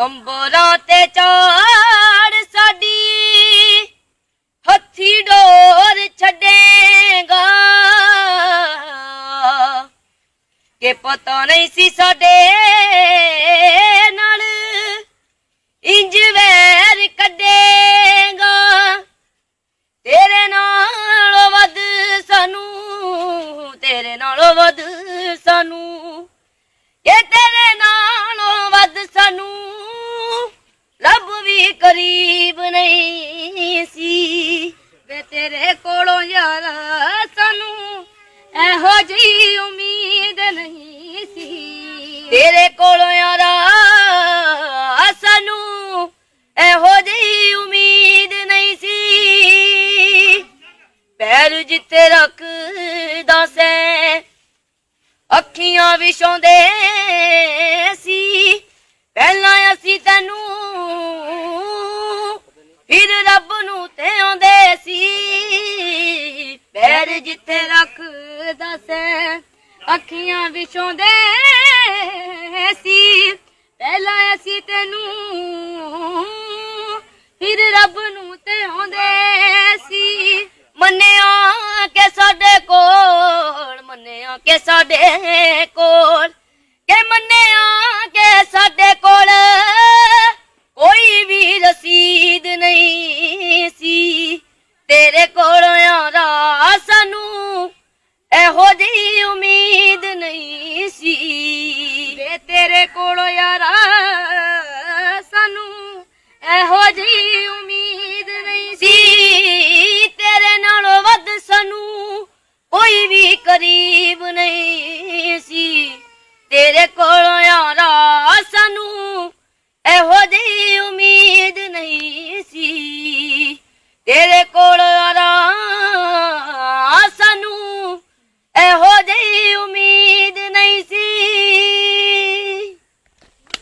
ਅੰਬਰਾਂ ਤੇ ਚਾੜ ਸਾਡੀ। ਹੱਥੀ ਡੋਰ ਛੱਡੇਗਾ। ਕਿ ਪਤਾ ਨਹੀਂ ਸੀ ਸਾਡੇ ਨਾਲ ਇੰਜ ਵੈਰ ਕੱਢੇਗਾ। ਤੇਰੇ ਨਾਲੋਂ ਵੱਧ ਸਾਨੂੰ, ਤੇਰੇ ਨਾਲੋਂ ਵੱਧ ਸਾਨੂੰ, ਇਹ ਤੇਰੇ ਨਾਲੋਂ ਗਰੀਬ ਨਹੀਂ ਸੀ। ਵੇ ਤੇਰੇ ਕੋਲੋਂ ਯਾਰ ਸਾਨੂੰ ਇਹੋ ਜਿਹੀ ਉਮੀਦ ਨਹੀਂ ਸੀ। ਤੇਰੇ ਕੋਲੋਂ ਯਾਰ ਸਾਨੂੰ ਇਹੋ ਜਿਹੀ ਉਮੀਦ ਨਹੀਂ ਸੀ। ਪੈਰ ਜਿੱਥੇ ਰੱਖਦਾ ਸੈਂ, ਅੱਖੀਆਂ ਵਿਛਾਉਂਦੇ ਸੀ। ਪਹਿਲਾਂ ਅਸੀਂ ਤੈਨੂੰ ਰੱਬ ਨੂੰ ਤੇ ਆਉਂਦੇ ਸੀ। ਪੈਰ ਜਿੱਥੇ ਰੱਖਦਾ ਸੈ, ਅੱਖੀਆਂ ਵਿਛਾਉਂਦੇ ਸੀ। ਪਹਿਲਾਂ ਅਸੀਂ ਤੈਨੂੰ ਫਿਰ ਰੱਬ ਨੂੰ ਤੇ ਆਉਂਦੇ ਸੀ। ਮੰਨਿਆ ਕਿ ਸਾਡੇ ਕੋਲ, ਮੰਨਿਆ ਕਿ ਸਾਡੇ ਕੋਲ, ਕਿ ਮੰਨਿਆ ਕੋਈ ਕਰੀਬ ਨਹੀਂ ਸੀ। ਤੇਰੇ ਕੋਲੋਂ